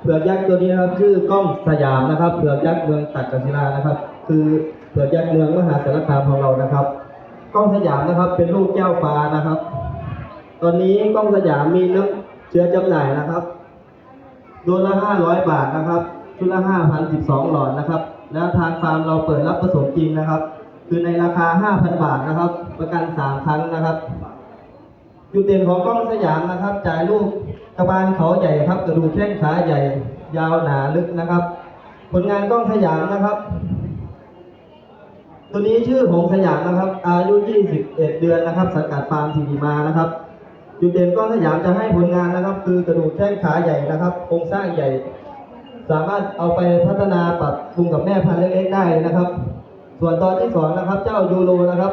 เผือกยักษ์ตัวนี้นะครับชื่อกล้องสยามนะครับเผือกยักษ์เมืองตักกศิลานะครับ คือเผือกยักษ์เมืองมหาสารคามของเรานะครับ กล้องสยามนะครับเป็นลูกแก้วฟ้านะครับ ตอนนี้กล้องสยามมีน้ำเชื้อจำหน่ายนะครับโดนละห้าร้อยบาทนะครับชุดละห้าพันสิบสองหลอดนะครับ แล้วทางฟาร์มเราเปิดรับผสมจริงนะครับ คือในราคาห้าพันบาทนะครับ ประกันสามครั้งนะครับ จุดเด่นของกล้องสยามนะครับ จ่ายลูกกระบาลเขาใหญ่ครับกระดูกแข้งขาใหญ่ ยาวหนาลึกนะครับ ผลงานกล้องสยามนะครับ ตัวนี้ชื่อหงสยามนะครับ อายุ 21 เดือนนะครับสังกัดฟาร์มสีดีมานะครับ จุดเด่นกล้องสยามจะให้ผลงานนะครับ คือกระดูกแข้งขาใหญ่นะครับโครงสร้างใหญ่ สามารถเอาไปพัฒนาปรับปรุงกับแม่พันธุ์เล็กๆได้นะครับ ส่วนตอนที่สองนะครับ เจ้ายูโรนะครับ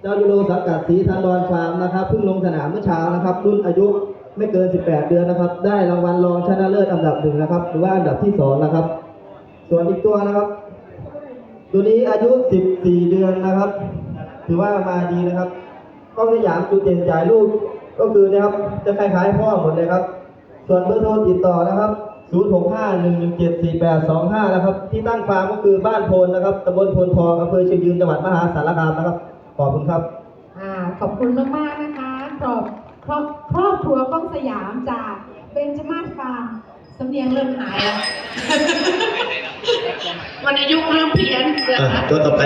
เจ้ายูโรสังกัดสีทันดอนฟาร์มนะครับเพิ่งลงสนามเมื่อเช้านะครับ รุ่นอายุไม่เกิน 18 เดือนนะครับ ได้รางวัลรองชนะเลิศอันดับหนึ่งนะครับ หรือว่าอันดับที่สองนะครับ ส่วนอีกตัวนะครับ ตัวนี้อายุ 14 เดือนนะครับ ถือว่ามาดีนะครับกล้องสยามจุดเด่นจ่ายลูกก็คือนะครับจะคล้ายๆพ่อหมดเลยครับ ส่วนเบอร์โทรติดต่อนะครับ 0651174825 นะครับ ที่ตั้งฟาร์มก็คือบ้านโพนนะครับตำบลโพนทองอำเภอเชียงยืนจังหวัดมหาสารคามนะครับ ขอบคุณครับอ่าขอบคุณมากๆนะคะครอบครอบครอบครัวก้องสยามจากเบนจมาศฟาร์มสำเนียงเริ่มหายแล้ว วันอายุเริ่มเพี้ยนเกิดอะตัวต่อไป